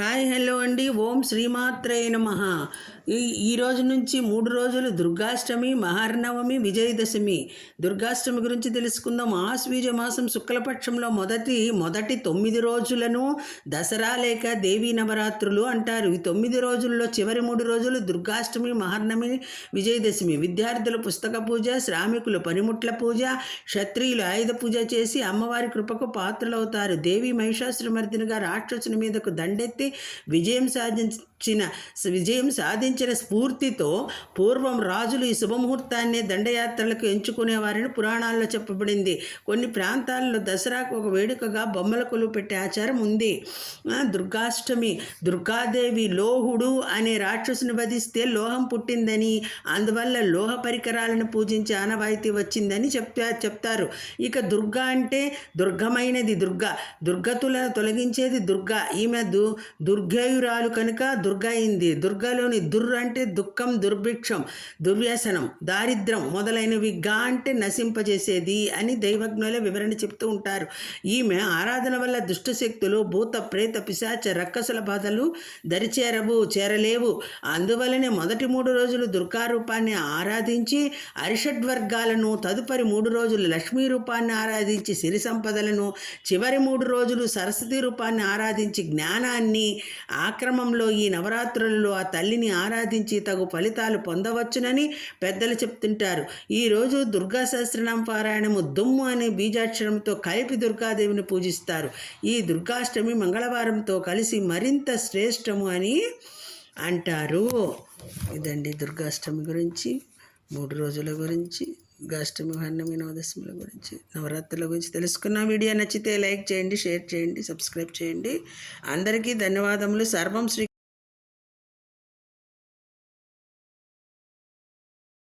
Hi hello అండి. ఓం శ్రీమాత్రే నమ. ఈ ఈ రోజు నుంచి మూడు రోజులు దుర్గాష్టమి మహార్నవమి విజయదశమి. దుర్గాష్టమి గురించి తెలుసుకుందాం. ఆశ్వీజ మాసం శుక్లపక్షంలో మొదటి మొదటి తొమ్మిది రోజులను దసరా లేక దేవీ నవరాత్రులు అంటారు. ఈ తొమ్మిది రోజుల్లో చివరి మూడు రోజులు దుర్గాష్టమి మహార్నమి విజయదశమి. విద్యార్థులు పుస్తక పూజ శ్రామికులు పనిముట్ల పూజ క్షత్రియులు ఆయుధ పూజ చేసి అమ్మవారి కృపకు పాత్రలవుతారు. దేవి మహిషాసురమర్దినిగా రాక్షసుని మీదకు దండెత్తి విజయం సాధించిన విజయం సాధించిన స్ఫూర్తితో పూర్వం రాజులు ఈ శుభముహూర్తాన్ని దండయాత్రలకు ఎంచుకునేవారని పురాణాల్లో చెప్పబడింది. కొన్ని ప్రాంతాల్లో దసరాకు ఒక వేడుకగా బొమ్మల కొలువు పెట్టే ఆచారం ఉంది. దుర్గాష్టమి దుర్గాదేవి లోహుడు అనే రాక్షసుని వధిస్తే లోహం పుట్టిందని అందువల్ల లోహ పరికరాలను పూజించే ఆనవాయితీ వచ్చిందని చెప్తా చెప్తారు. ఇక దుర్గ అంటే దుర్గమైనది దుర్గ. దుర్గతులను తొలగించేది దుర్గా. ఈమె దు దుర్గేయురాలు కనుక దుర్గ అయింది దుర్గలోని దుర్ అంటే దుఃఖం దుర్భిక్షం దుర్వ్యసనం దారిద్రం మొదలైనవి గా అంటే నశింపజేసేది అని దైవజ్ఞుల వివరణ చెప్తూ ఉంటారు. ఈమె ఆరాధన వల్ల దుష్టశక్తులు భూత ప్రేత పిశాచ రక్కసుల బాధలు దరిచేరవు చేరలేవు. అందువలనే మొదటి మూడు రోజులు దుర్గా రూపాన్ని ఆరాధించి అరిషడ్వర్గాలను తదుపరి మూడు రోజులు లక్ష్మీ రూపాన్ని ఆరాధించి సిరి సంపదలను చివరి మూడు రోజులు సరస్వతి రూపాన్ని ఆరాధించి జ్ఞానాన్ని ఆక్రమంలో ఈ నవరాత్రులలో ఆ తల్లిని ఆరాధించి తగు ఫలితాలు పొందవచ్చునని పెద్దలు చెప్తుంటారు. ఈరోజు దుర్గా సహస్రనామ పారాయణము దుమ్ము అనే బీజాక్షరంతో కలిపి దుర్గాదేవిని పూజిస్తారు. ఈ దుర్గాష్టమి మంగళవారంతో కలిసి మరింత శ్రేష్టము అని అంటారు. ఇదండి దుర్గాష్టమి గురించి మూడు రోజుల గురించి దుర్గాష్టమి హన్నమి నవదశముల గురించి. నవరాత్రుల గురించి తెలుసుకున్న వీడియో నచ్చితే లైక్ చేయండి షేర్ చేయండి సబ్స్క్రైబ్ చేయండి. అందరికీ ధన్యవాదములు. సర్వం శ్రీ